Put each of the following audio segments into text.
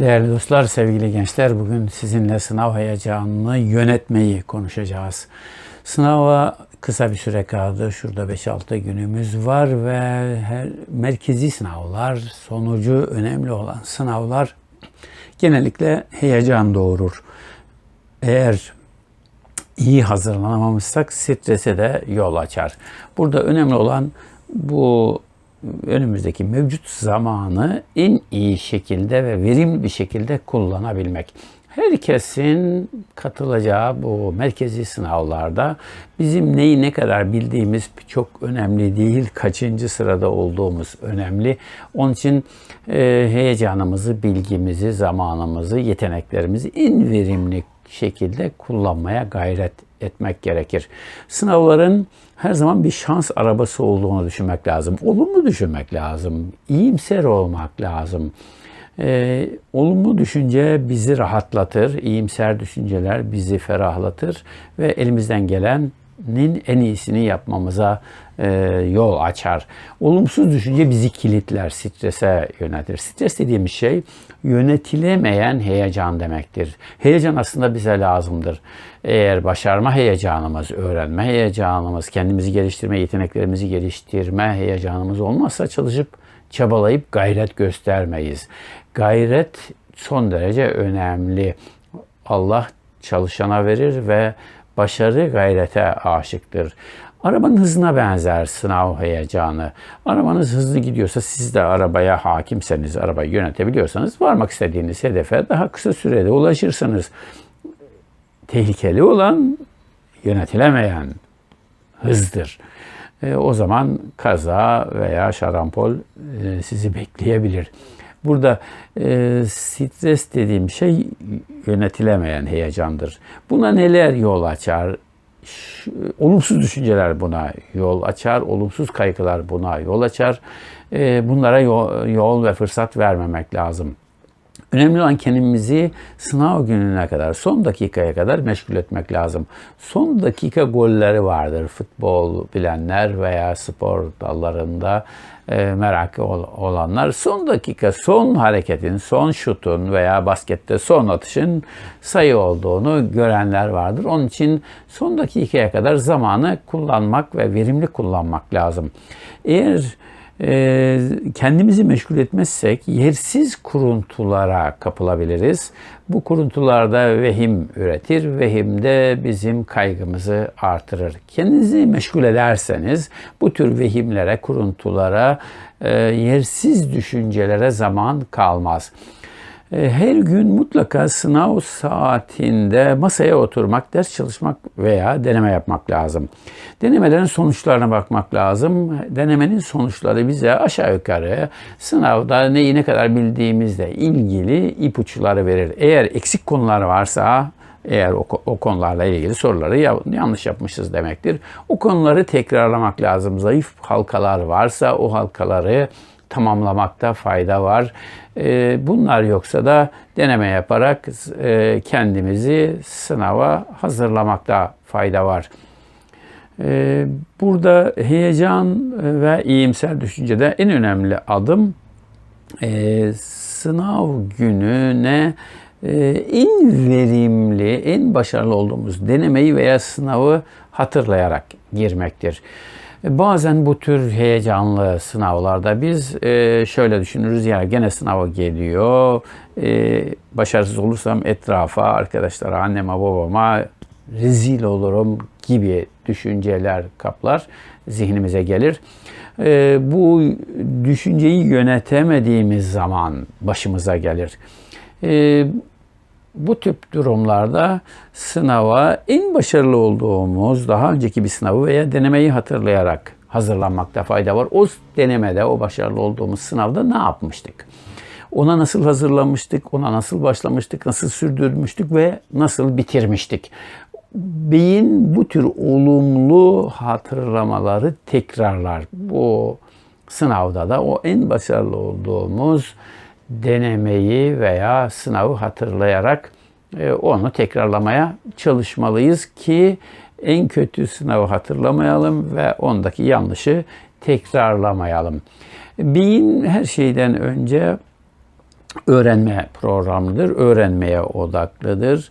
Değerli dostlar, sevgili gençler, bugün sizinle sınav heyecanını yönetmeyi konuşacağız. Sınava kısa bir süre kaldı. Şurada 5-6 günümüz var ve her merkezi sınavlar, sonucu önemli olan sınavlar genellikle heyecan doğurur. Eğer iyi hazırlanamamışsak strese de yol açar. Burada önemli olan bu önümüzdeki mevcut zamanı en iyi şekilde ve verimli bir şekilde kullanabilmek. Herkesin katılacağı bu merkezi sınavlarda bizim neyi ne kadar bildiğimiz çok önemli değil. Kaçıncı sırada olduğumuz önemli. Onun için e, heyecanımızı, bilgimizi, zamanımızı, yeteneklerimizi en verimli şekilde kullanmaya gayret etmek gerekir. Sınavların her zaman bir şans arabası olduğunu düşünmek lazım. Olumlu düşünmek lazım. İyimser olmak lazım. Ee, olumlu düşünce bizi rahatlatır. İyimser düşünceler bizi ferahlatır ve elimizden gelenin en iyisini yapmamıza e, yol açar. Olumsuz düşünce bizi kilitler, strese yönetir. Stres dediğimiz şey yönetilemeyen heyecan demektir. Heyecan aslında bize lazımdır. Eğer başarma heyecanımız, öğrenme heyecanımız, kendimizi geliştirme, yeteneklerimizi geliştirme heyecanımız olmazsa çalışıp çabalayıp gayret göstermeyiz. Gayret son derece önemli. Allah çalışana verir ve başarı gayrete aşıktır. Arabanın hızına benzer sınav heyecanı. Arabanız hızlı gidiyorsa siz de arabaya hakimseniz, arabayı yönetebiliyorsanız varmak istediğiniz hedefe daha kısa sürede ulaşırsınız. Tehlikeli olan yönetilemeyen hızdır. E, o zaman kaza veya şarampol e, sizi bekleyebilir. Burada e, stres dediğim şey yönetilemeyen heyecandır. Buna neler yol açar? Olumsuz düşünceler buna yol açar, olumsuz kaygılar buna yol açar. E, bunlara yol, yol ve fırsat vermemek lazım. Önemli olan kendimizi sınav gününe kadar, son dakikaya kadar meşgul etmek lazım. Son dakika golleri vardır futbol bilenler veya spor dallarında e, merakı olanlar. Son dakika, son hareketin, son şutun veya baskette son atışın sayı olduğunu görenler vardır. Onun için son dakikaya kadar zamanı kullanmak ve verimli kullanmak lazım. Eğer e, kendimizi meşgul etmezsek yersiz kuruntulara kapılabiliriz. Bu kuruntularda vehim üretir, vehim de bizim kaygımızı artırır. Kendinizi meşgul ederseniz bu tür vehimlere, kuruntulara, e, yersiz düşüncelere zaman kalmaz. E, her gün mutlaka sınav saatinde masaya oturmak, ders çalışmak veya deneme yapmak lazım. Denemelerin sonuçlarına bakmak lazım. Denemenin sonuçları bize aşağı yukarı sınavda neyi ne kadar bildiğimizle ilgili ipuçları verir. Eğer eksik konular varsa eğer o, o konularla ilgili soruları yanlış yapmışız demektir. O konuları tekrarlamak lazım. Zayıf halkalar varsa o halkaları tamamlamakta fayda var. Ee, bunlar yoksa da deneme yaparak e, kendimizi sınava hazırlamakta fayda var. Ee, burada heyecan ve iyimser düşüncede en önemli adım e, sınav gününe e, en verimli, en başarılı olduğumuz denemeyi veya sınavı hatırlayarak girmektir. Bazen bu tür heyecanlı sınavlarda biz e, şöyle düşünürüz ya gene sınava geliyor. E, başarısız olursam etrafa, arkadaşlara, anneme, babama rezil olurum gibi düşünceler kaplar, zihnimize gelir. E, bu düşünceyi yönetemediğimiz zaman başımıza gelir. Bu tip durumlarda sınava en başarılı olduğumuz daha önceki bir sınavı veya denemeyi hatırlayarak hazırlanmakta fayda var. O denemede, o başarılı olduğumuz sınavda ne yapmıştık? Ona nasıl hazırlanmıştık, ona nasıl başlamıştık, nasıl sürdürmüştük ve nasıl bitirmiştik? Beyin bu tür olumlu hatırlamaları tekrarlar. Bu sınavda da o en başarılı olduğumuz denemeyi veya sınavı hatırlayarak e, onu tekrarlamaya çalışmalıyız ki en kötü sınavı hatırlamayalım ve ondaki yanlışı tekrarlamayalım. Beyin her şeyden önce öğrenme programıdır. Öğrenmeye odaklıdır.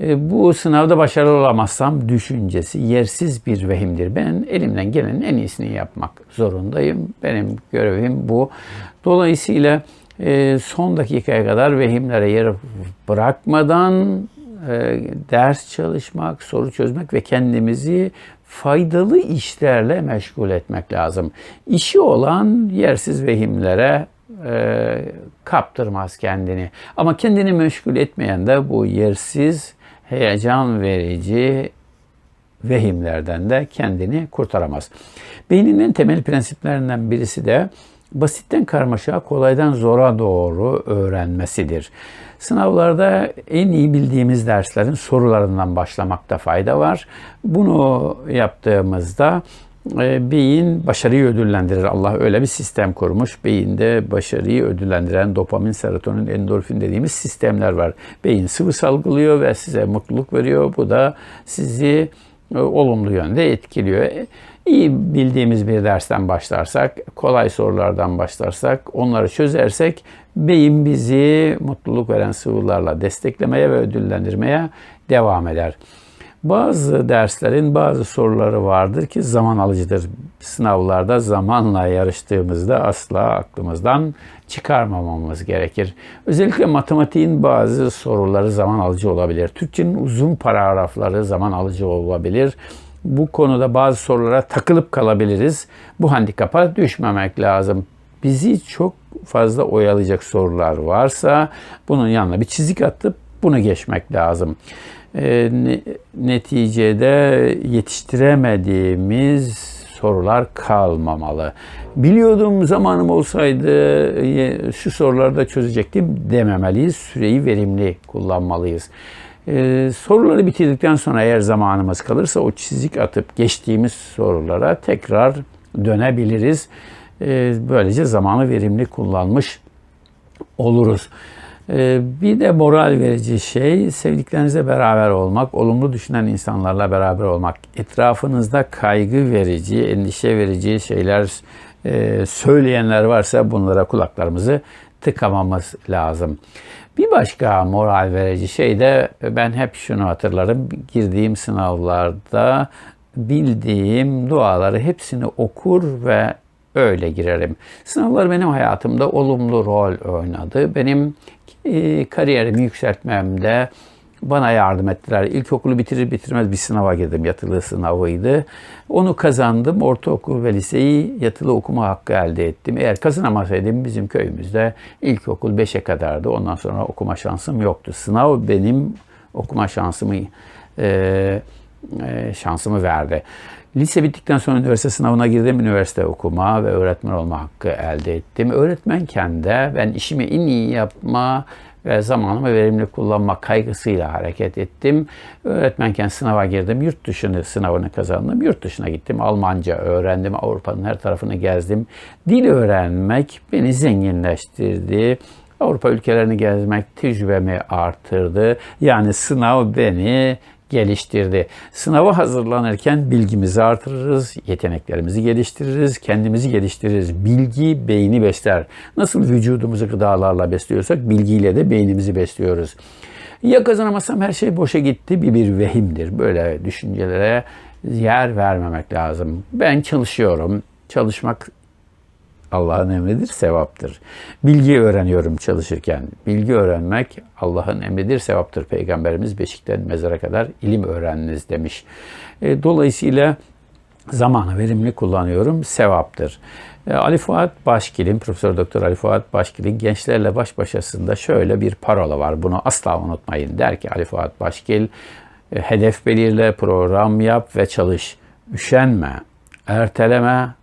E, bu sınavda başarılı olamazsam düşüncesi yersiz bir vehimdir. Ben elimden gelenin en iyisini yapmak zorundayım. Benim görevim bu. Dolayısıyla e, son dakikaya kadar vehimlere yer bırakmadan e, ders çalışmak, soru çözmek ve kendimizi faydalı işlerle meşgul etmek lazım. İşi olan yersiz vehimlere e, kaptırmaz kendini. Ama kendini meşgul etmeyen de bu yersiz, heyecan verici vehimlerden de kendini kurtaramaz. Beynin en temel prensiplerinden birisi de basitten karmaşa, kolaydan zora doğru öğrenmesidir. Sınavlarda en iyi bildiğimiz derslerin sorularından başlamakta fayda var. Bunu yaptığımızda e, beyin başarıyı ödüllendirir. Allah öyle bir sistem kurmuş. Beyinde başarıyı ödüllendiren dopamin, serotonin, endorfin dediğimiz sistemler var. Beyin sıvı salgılıyor ve size mutluluk veriyor. Bu da sizi olumlu yönde etkiliyor. E, iyi bildiğimiz bir dersten başlarsak, kolay sorulardan başlarsak, onları çözersek beyin bizi mutluluk veren sıvılarla desteklemeye ve ödüllendirmeye devam eder. Bazı derslerin bazı soruları vardır ki zaman alıcıdır. Sınavlarda zamanla yarıştığımızda asla aklımızdan çıkarmamamız gerekir. Özellikle matematiğin bazı soruları zaman alıcı olabilir. Türkçenin uzun paragrafları zaman alıcı olabilir. Bu konuda bazı sorulara takılıp kalabiliriz. Bu handikapa düşmemek lazım. Bizi çok fazla oyalayacak sorular varsa bunun yanına bir çizik atıp bunu geçmek lazım e, neticede yetiştiremediğimiz sorular kalmamalı. Biliyordum zamanım olsaydı şu soruları da çözecektim dememeliyiz. Süreyi verimli kullanmalıyız. Ee, soruları bitirdikten sonra eğer zamanımız kalırsa o çizik atıp geçtiğimiz sorulara tekrar dönebiliriz. Ee, böylece zamanı verimli kullanmış oluruz. Ee, bir de moral verici şey sevdiklerinizle beraber olmak, olumlu düşünen insanlarla beraber olmak. Etrafınızda kaygı verici, endişe verici şeyler e, söyleyenler varsa bunlara kulaklarımızı tıkamamız lazım. Bir başka moral verici şey de ben hep şunu hatırlarım. Girdiğim sınavlarda bildiğim duaları hepsini okur ve öyle girerim. Sınavlar benim hayatımda olumlu rol oynadı. Benim e, kariyerimi yükseltmemde bana yardım ettiler. İlkokulu bitirir bitirmez bir sınava girdim. Yatılı sınavıydı. Onu kazandım. Ortaokul ve liseyi yatılı okuma hakkı elde ettim. Eğer kazanamasaydım bizim köyümüzde ilkokul 5'e kadardı. Ondan sonra okuma şansım yoktu. Sınav benim okuma şansımı e, e, şansımı verdi. Lise bittikten sonra üniversite sınavına girdim. Üniversite okuma ve öğretmen olma hakkı elde ettim. Öğretmenken de ben işimi en iyi yapma ve zamanımı verimli kullanma kaygısıyla hareket ettim. Öğretmenken sınava girdim. Yurt dışını sınavını kazandım. Yurt dışına gittim. Almanca öğrendim. Avrupa'nın her tarafını gezdim. Dil öğrenmek beni zenginleştirdi. Avrupa ülkelerini gezmek tecrübemi artırdı. Yani sınav beni geliştirdi. Sınava hazırlanırken bilgimizi artırırız, yeteneklerimizi geliştiririz, kendimizi geliştiririz. Bilgi beyni besler. Nasıl vücudumuzu gıdalarla besliyorsak bilgiyle de beynimizi besliyoruz. Ya kazanamazsam her şey boşa gitti bir bir vehimdir. Böyle düşüncelere yer vermemek lazım. Ben çalışıyorum. Çalışmak Allah'ın emridir, sevaptır. Bilgi öğreniyorum çalışırken. Bilgi öğrenmek Allah'ın emridir, sevaptır. Peygamberimiz beşikten mezara kadar ilim öğreniniz demiş. E, dolayısıyla zamanı verimli kullanıyorum, sevaptır. E, Ali Fuat Başkil'in, Profesör Doktor Ali Fuat Başkil'in gençlerle baş başasında şöyle bir parola var. Bunu asla unutmayın. Der ki Ali Fuat Başkil, e, hedef belirle, program yap ve çalış. Üşenme, erteleme,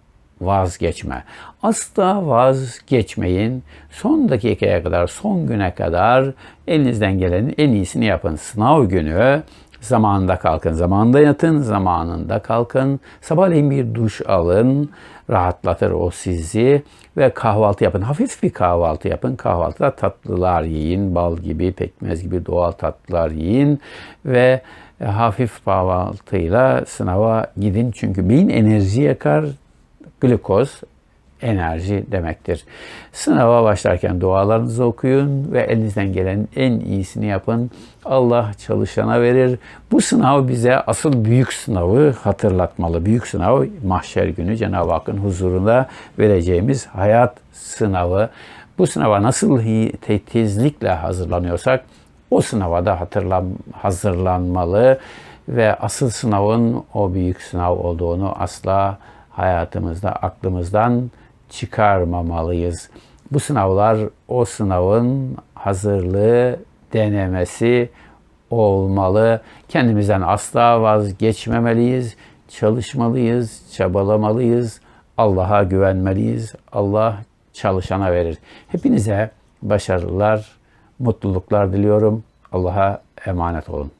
vazgeçme. Asla vazgeçmeyin. Son dakikaya kadar, son güne kadar elinizden gelenin en iyisini yapın. Sınav günü zamanında kalkın, zamanında yatın, zamanında kalkın. Sabahleyin bir duş alın, rahatlatır o sizi ve kahvaltı yapın. Hafif bir kahvaltı yapın. Kahvaltıda tatlılar yiyin, bal gibi, pekmez gibi doğal tatlılar yiyin ve hafif kahvaltıyla sınava gidin. Çünkü beyin enerji yakar, glikoz enerji demektir. Sınava başlarken dualarınızı okuyun ve elinizden gelen en iyisini yapın. Allah çalışana verir. Bu sınav bize asıl büyük sınavı hatırlatmalı. Büyük sınav mahşer günü Cenab-ı Hakk'ın huzurunda vereceğimiz hayat sınavı. Bu sınava nasıl titizlikle hazırlanıyorsak o sınava da hatırlan, hazırlanmalı ve asıl sınavın o büyük sınav olduğunu asla hayatımızda aklımızdan çıkarmamalıyız. Bu sınavlar o sınavın hazırlığı, denemesi olmalı. Kendimizden asla vazgeçmemeliyiz. Çalışmalıyız, çabalamalıyız. Allah'a güvenmeliyiz. Allah çalışana verir. Hepinize başarılar, mutluluklar diliyorum. Allah'a emanet olun.